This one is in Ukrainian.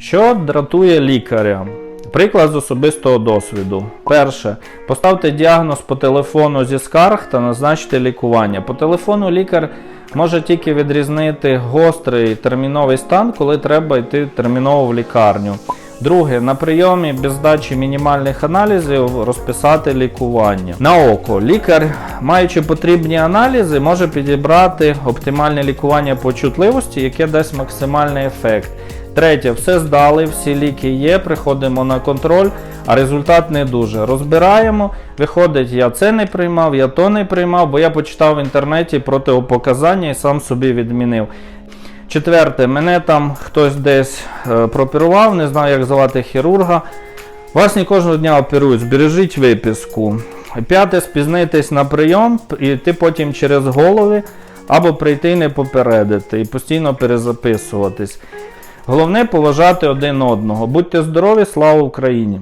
Що дратує лікаря? Приклад з особистого досвіду. Перше. Поставте діагноз по телефону зі скарг та назначте лікування. По телефону лікар може тільки відрізнити гострий терміновий стан, коли треба йти терміново в лікарню. Друге, на прийомі без здачі мінімальних аналізів розписати лікування. На око, лікар, маючи потрібні аналізи, може підібрати оптимальне лікування по чутливості, яке дасть максимальний ефект. Третє, все здали, всі ліки є, приходимо на контроль, а результат не дуже. Розбираємо, виходить, я це не приймав, я то не приймав, бо я почитав в інтернеті противопоказання і сам собі відмінив. Четверте, мене там хтось десь е, прооперував, не знаю, як звати хірурга. Вас не кожного дня оперують, збережіть виписку. П'яте, спізнитись на прийом, і йти потім через голови, або прийти і не попередити і постійно перезаписуватись. Головне поважати один одного. Будьте здорові, слава Україні!